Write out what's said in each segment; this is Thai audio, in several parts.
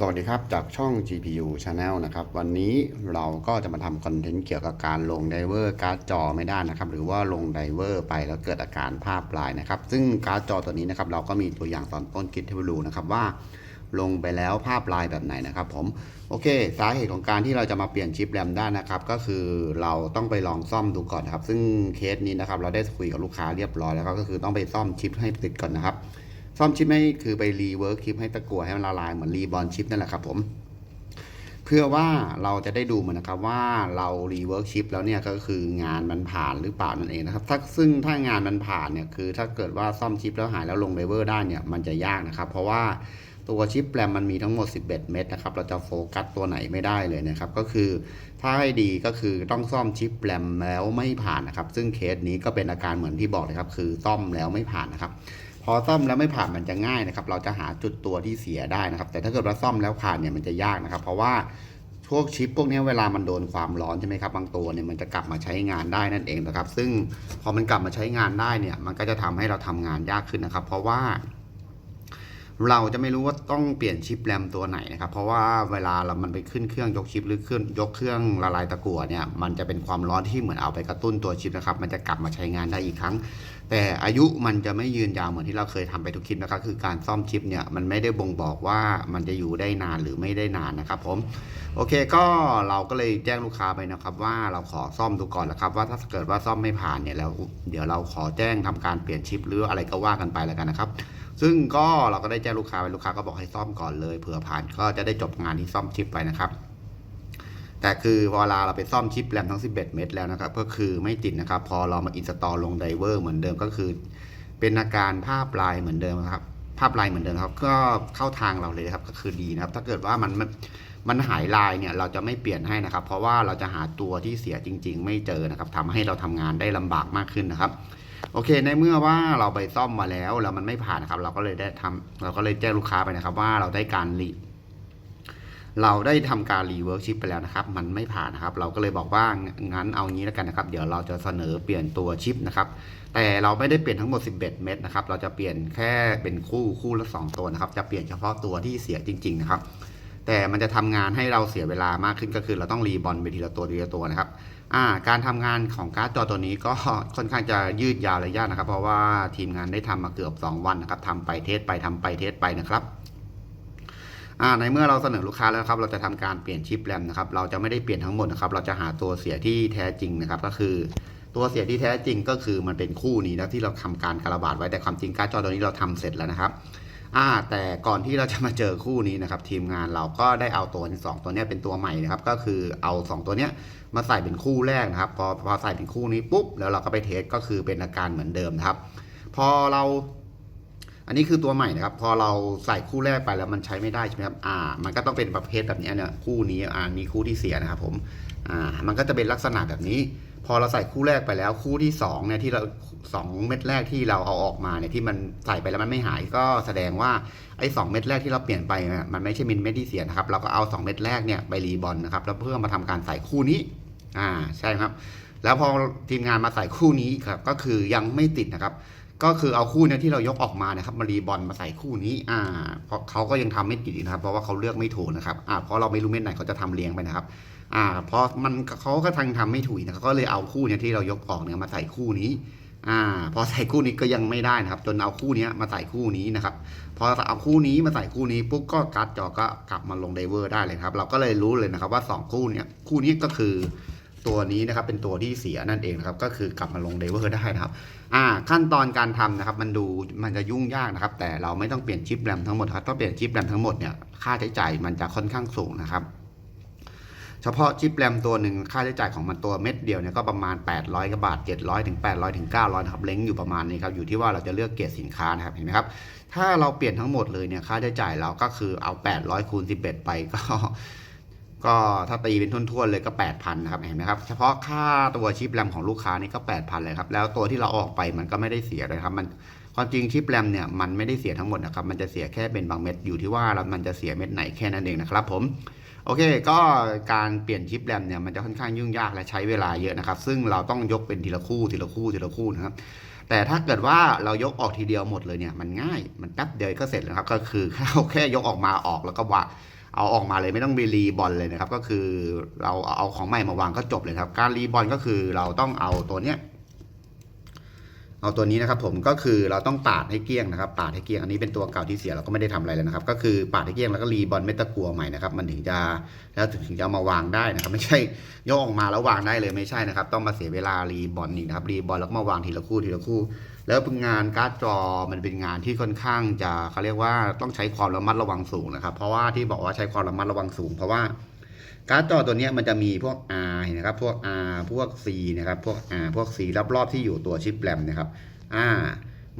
สวัสดีครับ จากช่อง GPU Channel นะครับ วันนี้เราก็จะมาทำคอนเทนต์เกี่ยวกับการลงไดเวอร์การ์ดจอไม่ได้นะครับ หรือว่าลงไดเวอร์ไปแล้วเกิดอาการภาพลายนะครับ ซึ่งการ์ดจอตัวนี้นะครับเราก็มีตัวอย่างตอนต้นคลิปให้ดูนะครับว่าลงไปแล้วภาพลายแบบไหนนะครับผมโอเค สาเหตุของการที่เราจะมาเปลี่ยนชิปแรมได้นะครับ ก็คือเราต้องไปลองซ่อมดูก่อนนครับ ซึ่งเคสนี้นะครับเราได้คุยกับลูกค้าเรียบร้อยแล้วก็คือต้องไปซ่อมชิปให้ติดก่อนนะครับ ซ่อมชิปให้คือไปรีเวิร์คชิปให้ตะกั่วให้มันละลายเหมือนรีบอลชิปนั่นแหละครับผมเพื่อว่าเราจะได้ดูเหมือนนะครับว่าเรารีเวิร์กชิปแล้วเนี่ยก็คืองานมันผ่านหรือเปล่านั่นเองนะครับถ้าซึ่งถ้างานมันผ่านเนี่ยคือถ้าเกิดว่าซ่อมชิปแล้วหายแล้วลงไดเวอร์ได้เนี่ยมันจะยากนะครับเพราะว่าตัวชิปแรมมันมีทั้งหมด 11 เม็ดนะครับ เราจะโฟกัสตัวไหนไม่ได้เลยนะครับ ก็คือถ้าให้ดีก็คือต้องซ่อมชิปแรมแล้วไม่ผ่านนะครับ ซึ่งเคสนี้ก็เป็นอาการเหมือนที่บอกเลยครับ คือซ่อมแล้วไม่ผ่านนะครับ อซ่อมแล้วไม่ผ่านมันจะง่ายนะครับ เราจะหาจุดตัวที่เสียได้นะครับ แต่ถ้าเกิดเราซ่อมแล้วผ่านเนี่ยมันจะยากนะครับ เพราะว่าพวกชิปพวกนี้เวลามันโดนความร้อนใช่ไหมครับบางตัวเนี่ยมันจะกลับมาใช้งานได้นั่นเองนะครับ ซึ่งพอมันกลับมาใช้งานได้เนี่ยมันก็จะทำให้เราทำงานยากขึ้นนะครับ เพราะว่า เราจะไม่รู้ว่าต้องเปลี่ยนชิปแรมตัวไหนนะครับ เพราะว่าเวลาเรามันไปขึ้นเครื่องยกชิปหรือเครื่องยกเครื่องละลายตะกั่วเนี่ย มันจะเป็นความร้อนที่เหมือนเอาไปกระตุ้นตัวชิปนะครับ มันจะกลับมาใช้งานได้อีกครั้ง แต่อายุมันจะไม่ยืนยาวเหมือนที่เราเคยทำไปทุกคลิปนะครับ คือการซ่อมชิปเนี่ย มันไม่ได้บ่งบอกว่ามันจะอยู่ได้นานหรือไม่ได้นานนะครับผม โอเคก็เราก็เลยแจ้งลูกค้าไปนะครับ ว่าเราขอซ่อมดูก่อนแหละครับ ว่าถ้าเกิดว่าซ่อมไม่ผ่านเนี่ยแล้วเดี๋ยวเราขอแจ้งทำการเปลี่ยนชิปหรืออะไรก็ว่ากันไปแล้วกันนะครับ ซึ่งก็เราก็ได้แจ้งลูกค้าไปลูกค้าก็บอกให้ซ่อมก่อนเลยเผื่อผ่านก็จะได้จบงานที่ซ่อมชิปไปนะครับ แต่คือพอเวลาเราไปซ่อมชิปแรมทั้ง 11 เม็ดแล้วนะครับ ก็คือไม่ติดนะครับ พอเรามาอินสตอลลงไดเวอร์เหมือนเดิมก็คือ เป็นอาการภาพลายเหมือนเดิมครับ ภาพลายเหมือนเดิมครับ ก็เข้าทางเราเลยครับก็คือดีนะครับ ถ้าเกิดว่ามัน มันหายลายเนี่ยเราจะไม่เปลี่ยนให้นะครับ เพราะว่าเราจะหาตัวที่เสียจริง ๆ ไม่เจอนะครับทำให้เราทำงานได้ลำบากมากขึ้นนะครับ โอเค ในเมื่อว่าเราไปซ่อมมาแล้วแล้วมันไม่ผ่านนะครับ เราก็เลยได้ทำเราก็เลยแจ้งลูกค้าไปนะครับ ว่าเราได้การรีเราได้ทำการรีเวิร์กชิปไปแล้วนะครับ มันไม่ผ่านนะครับ เราก็เลยบอกว่างั้นเอางี้แล้วกันนะครับ เดี๋ยวเราจะเสนอเปลี่ยนตัวชิปนะครับ แต่เราไม่ได้เปลี่ยนทั้งหมด 11 เม็ดนะครับ เราจะเปลี่ยนแค่เป็นคู่คู่ละ 2 ตัวนะครับ จะเปลี่ยนเฉพาะตัวที่เสียจริง ๆ นะครับ แต่มันจะทำงานให้เราเสียเวลามากขึ้นก็คือเราต้องรีบอลไปทีละตัวทีละตัวนะครับอ่าการทำงานของการ์ดจอตัวนี้ก็ค่อนข้างจะยืดยาวระยะนะครับ เพราะว่าทีมงานได้ทำมาเกือบ 2 วันนะครับทำไปเทสไปทำไปเทสไปนะครับอ่าในเมื่อเราเสนอลูกค้าแล้วครับเราจะทำการเปลี่ยนชิปแรมนะครับเราจะไม่ได้เปลี่ยนทั้งหมดนะครับเราจะหาตัวเสียที่แท้จริงนะครับก็คือตัวเสียที่แท้จริงก็คือมันเป็นคู่นี้นะที่เราทำการการะบาดไว้แต่ความจริงการ์ดจอตัวนี้เราทำเสร็จแล้วนะครับ อ่าแต่ก่อนที่เราจะมาเจอคู่นี้นะครับทีมงานเราก็ได้เอาตัวสองตัวนี้เป็นตัวใหม่นะครับก็คือเอาสองตัวเนี้ยมาใส่เป็นคู่แรกนะครับพอพอใส่เป็นคู่นี้ปุ๊บแล้วเราก็ไปเทสก็คือเป็นอาการเหมือนเดิมนะครับ พอเรา อันนี้คือตัวใหม่นะครับ พอเราใส่คู่แรกไปแล้วมันใช้ไม่ได้ใช่ไหมครับอ่า มันก็ต้องเป็นประเภทแบบนี้เนี่ยคู่นี้อ่านี่คู่ที่เสียนะครับผมอ่ามันก็จะเป็นลักษณะแบบนี้ พอเราใส่คู่แรกไปแล้วคู่ที่สองเนี่ยที่เราสองเม็ดแรกที่เราเอาออกมาเนี่ยที่มันใส่ไปแล้วมันไม่หายก็แสดงว่าไอ้สองเม็ดแรกที่เราเปลี่ยนไปเนี่ยมันไม่ใช่มินเม็ดที่เสียนะครับเราก็เอาสองเม็ดแรกเนี่ยไปรีบอลนะครับแล้วเพื่อมาทำการใส่คู่นี้อ่าใช่ครับ แล้วพอทีมงานมาใส่คู่นี้ครับก็คือยังไม่ติดนะครับ ก็คือเอาคู่เนี้ที่เรายกออกมานะครับมารีบอลมาใส่คู่นี้อ่าเพราะเขาก็ยังทำไม่ติดนะครับเพราะว่าเขาเลือกไม่ถูกนะครับอ่าเพราะเราไม่รู้เม็ดไหนเขาจะทำเรียงไปนะครับ อ่าเพราะมันเขาก็ทางทำไม่ถูกนะก็เลยเอาคู่เนี้ยที่เรายกออกเนี่ยมาใส่คู่นี้อ่าพอใส่คู่นี้ก็ยังไม่ได้นะครับ จนเอาคู่นี้มาใส่คู่นี้นะครับพอเอาคู่นี้มาใส่คู่นี้ปุ๊บก็การ์ดจอก็กลับมาลงไดเวอร์ได้เลยครับ เราก็เลยรู้เลยนะครับว่าสองคู่เนี้ยคู่นี้ก็คือตัวนี้นะครับเป็นตัวที่เสียนั่นเองนะครับก็คือกลับมาลงไดเวอร์ได้นะครับอ่าขั้นตอนการทำนะครับมันดูมันจะยุ่งยากนะครับ แต่เราไม่ต้องเปลี่ยนชิปแรมทั้งหมดครับถ้าเปลี่ยนชิปแรมทั้งหมดเนี่ยค่าใช้จ่ายมันจะค่อนข้างสูงนะครับ เฉพาะชิปแรมตัวหนึ่งค่าใช้จ่ายของมันตัวเม็ดเดียวเนี่ยก็ประมาณ 800กว่าบาท 700ถึง800ถึง900นะครับเล้งอยู่ประมาณนี้ครับอยู่ที่ว่าเราจะเลือกเกรดสินค้านะครับเห็นไหมครับถ้าเราเปลี่ยนทั้งหมดเลยเนี่ยค่าใช้จ่ายเราก็คือเอา 800คูณ11 ไปก็ก็ถ้าตีเป็นทุ่นๆเลยก็ 8,000นะครับเห็นไหมครับเฉพาะค่าตัวชิปแรมของลูกค้านี่ก็ 8,000เลยครับแล้วตัวที่เราออกไปมันก็ไม่ได้เสียเลยครับมันความจริงชิปแรมเนี่ยมันไม่ได้เสียทั้งหมดนะครับมันจะเสียแค่เป็นบางเม็ดอยู่ที่ว่ามันจะเสียเม็ดไหนแค่นั้นเองนะครับผม โอเค ก็การเปลี่ยนชิปแรมเนี่ยมันจะค่อนข้างยุ่งยากและใช้เวลาเยอะนะครับ ซึ่งเราต้องยกเป็นทีละคู่ทีละคู่ทีละคู่นะครับแต่ถ้าเกิดว่าเรายกออกทีเดียวหมดเลยเนี่ยมันง่ายมันแป๊บเดียวก็เสร็จแล้วครับ ก็คือแค่เอาแค่ยกออกมาออกแล้วก็วางเอาออกมาเลยไม่ต้องไปรีบอลเลยนะครับ ก็คือเราเอาของใหม่มาวางก็จบเลยครับ การรีบอลก็คือเราต้องเอาตัวเนี้ย เอาตัวนี้นะครับผมก็คือเราต้องปาดให้เกลี้ยงนะครับปาดให้เกลี้ยงอันนี้เป็นตัวเก่าที่เสียเราก็ไม่ได้ทำอะไรแล้วนะครับ ก็คือปาดให้เกลี้ยงแล้วก็รีบอลเมตะกัวใหม่นะครับมันถึงจะแล้วถึงจะมาวางได้นะครับ ไม่ใช่ยกออกมาแล้ววางได้เลยไม่ใช่นะครับ ต้องมาเสียเวลารีบอลอีกนะครับรีบอลแล้วก็มาวางทีละคู่ทีละคู่ แล้วงานการ์ดจอมันเป็นงานที่ค่อนข้างจะเขาเรียกว่าต้องใช้ความระมัดระวังสูงนะครับ เพราะว่าที่บอกว่าใช้ความระมัดระวังสูง เพราะว่า การ์ดจอตัวนี้มันจะมีพวก R นะครับ พวก R พวก C นะครับ พวก R พวก C รอบๆที่อยู่ตัวชิปแรมนะครับ อ่า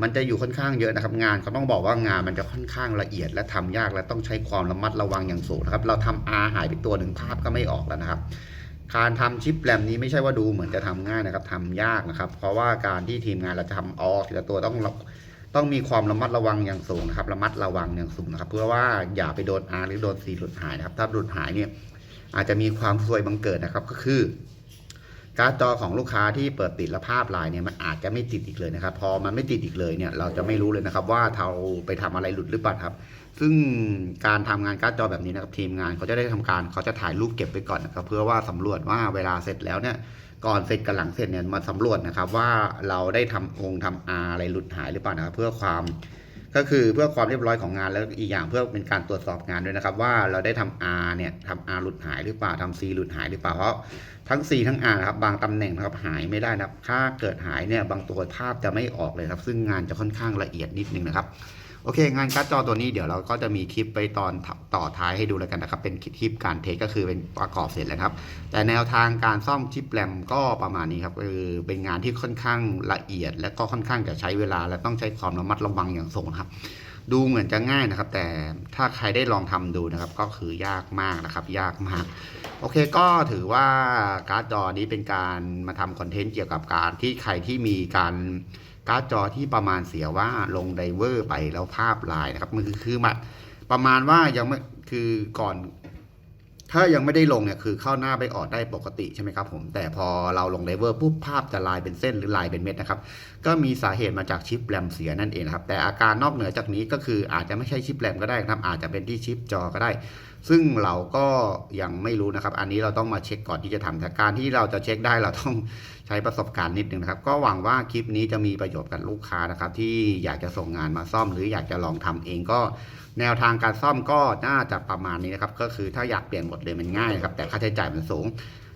มันจะอยู่ค่อนข้างเยอะนะครับ งานเขาต้องบอกว่างานมันจะค่อนข้างละเอียดและทำยากและต้องใช้ความระมัดระวังอย่างสูงนะครับ เราทำ R หายไปตัวหนึ่งภาพก็ไม่ออกแล้วนะครับ การทำชิปแรมนี้ไม่ใช่ว่าดูเหมือนจะทำง่ายนะครับทำยากนะครับ เพราะว่าการที่ทีมงานเราจะทำออกทีละตัวต้องต้องมีความระมัดระวังอย่างสูงนะครับ ระมัดระวังอย่างสูงนะครับ เพื่อว่าอย่าไปโดน R หรือโดน C หลุดหายนะครับ ถ้าหลุดหายเนี่ย อาจจะมีความซวยบังเกิดนะครับก็คือการ์ดจอของลูกค้าที่เปิดติดและภาพลายเนี่ยมันอาจจะไม่ติดอีกเลยนะครับ พอมันไม่ติดอีกเลยเนี่ยเราจะไม่รู้เลยนะครับ ว่าเราไปทำอะไรหลุดหรือเปล่าครับ ซึ่งการทำงานการ์ดจอแบบนี้นะครับทีมงานเขาจะได้ทำการเขาจะถ่ายรูปเก็บไว้ก่อนนะครับเพื่อว่าสำรวจว่าเวลาเสร็จแล้วเนี่ยก่อนเสร็จกับหลังเสร็จเนี่ยมาสำรวจนะครับว่าเราได้ทำองค์ทำอาอะไรหลุดหายหรือเปล่านะครับเพื่อความ ก็คือเพื่อความเรียบร้อยของงานแล้วอีกอย่างเพื่อเป็นการตรวจสอบงานด้วยนะครับ ว่าเราได้ทำ R เนี่ยทำ R หลุดหายหรือเปล่าทำ C หลุดหายหรือเปล่าเพราะทั้ง C ทั้ง R นะครับบางตำแหน่งนะครับหายไม่ได้นะครับ ถ้าเกิดหายเนี่ยบางตัวภาพจะไม่ออกเลยครับ ซึ่งงานจะค่อนข้างละเอียดนิดนึงนะครับ โอเคงานการ์ดจอตัวนี้เดี๋ยวเราก็จะมีคลิปไปตอนต่อท้ายให้ดูแล้วกันนะครับ เป็นคลิปการเทสก็คือเป็นประกอบเสร็จแล้วครับ แต่แนวทางการซ่อมชิปแรมก็ประมาณนี้ครับคือเป็นงานที่ค่อนข้างละเอียด และก็ค่อนข้างจะใช้เวลา และต้องใช้ความระมัดระวังอย่างสูงครับดูเหมือนจะง่ายนะครับ แต่ถ้าใครได้ลองทำดูนะครับ ก็คือยากมากนะครับ ยากมาก โอเคก็ถือว่าการ์ดจอนี้เป็นการมาทำคอนเทนต์เกี่ยวกับการที่ใครที่มีการ การ์ดจอที่ประมาณเสียว่าลงไดเวอร์ไปแล้วภาพลายนะครับมันคือคือมาประมาณว่ายังไม่คือก่อน ถ้ายังไม่ได้ลงเนี่ยคือเข้าหน้าไปออดได้ปกติใช่ไหมครับผมแต่พอเราลงไดเวอร์ปุ๊บภาพจะลายเป็นเส้นหรือลายเป็นเม็ดนะครับ ก็มีสาเหตุมาจากชิปแรมเสียนั่นเองครับแต่อาการนอกเหนือจากนี้ก็คืออาจจะไม่ใช่ชิปแรมก็ได้นะครับอาจจะเป็นที่ชิปจอก็ได้ ซึ่งเราก็ยังไม่รู้นะครับ อันนี้เราต้องมาเช็คก่อนที่จะทำแต่การที่เราจะเช็คได้เราต้อง ใช้ประสบการณ์นิดนึงนะครับ ก็หวังว่าคลิปนี้จะมีประโยชน์กับลูกค้านะครับ ที่อยากจะส่งงานมาซ่อม หรืออยากจะลองทำเองก็ แนวทางการซ่อมก็น่าจะประมาณนี้นะครับ ก็คือถ้าอยากเปลี่ยนหมดเลยมันง่ายนะครับ แต่ค่าใช้จ่ายมันสูง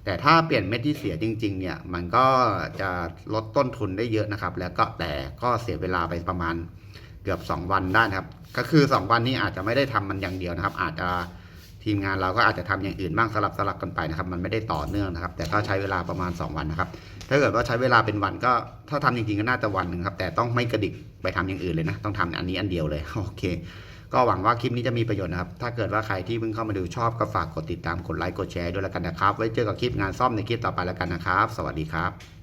แต่ถ้าเปลี่ยนเม็ดที่เสียจริง ๆ เนี่ย มันก็จะลดต้นทุนได้เยอะนะครับ แล้วก็แต่ก็เสียเวลาไปประมาณเกือบ 2 วันได้นะครับ ก็คือ 2 วันนี้อาจจะไม่ได้ทำมันอย่างเดียวนะครับ อาจจะ ทีมงานเราก็อาจจะทำอย่างอื่นบ้างสลับสลับกันไปนะครับ มันไม่ได้ต่อเนื่องนะครับ แต่ก็ใช้เวลาประมาณ 2 วันนะครับ ถ้าเกิดว่าใช้เวลาเป็นวันก็ถ้าทำจริงๆก็น่าจะวันหนึ่งครับ แต่ต้องไม่กระดิกไปทำอย่างอื่นเลยนะ ต้องทำอันนี้อันเดียวเลย โอเค ก็หวังว่าคลิปนี้จะมีประโยชน์นะครับ ถ้าเกิดว่าใครที่เพิ่งเข้ามาดูชอบก็ฝากกดติดตาม กดไลค์ กดแชร์ด้วยแล้วกันนะครับ ไว้เจอกับคลิปงานซ่อมในคลิปต่อไปแล้วกันนะครับ สวัสดีครับ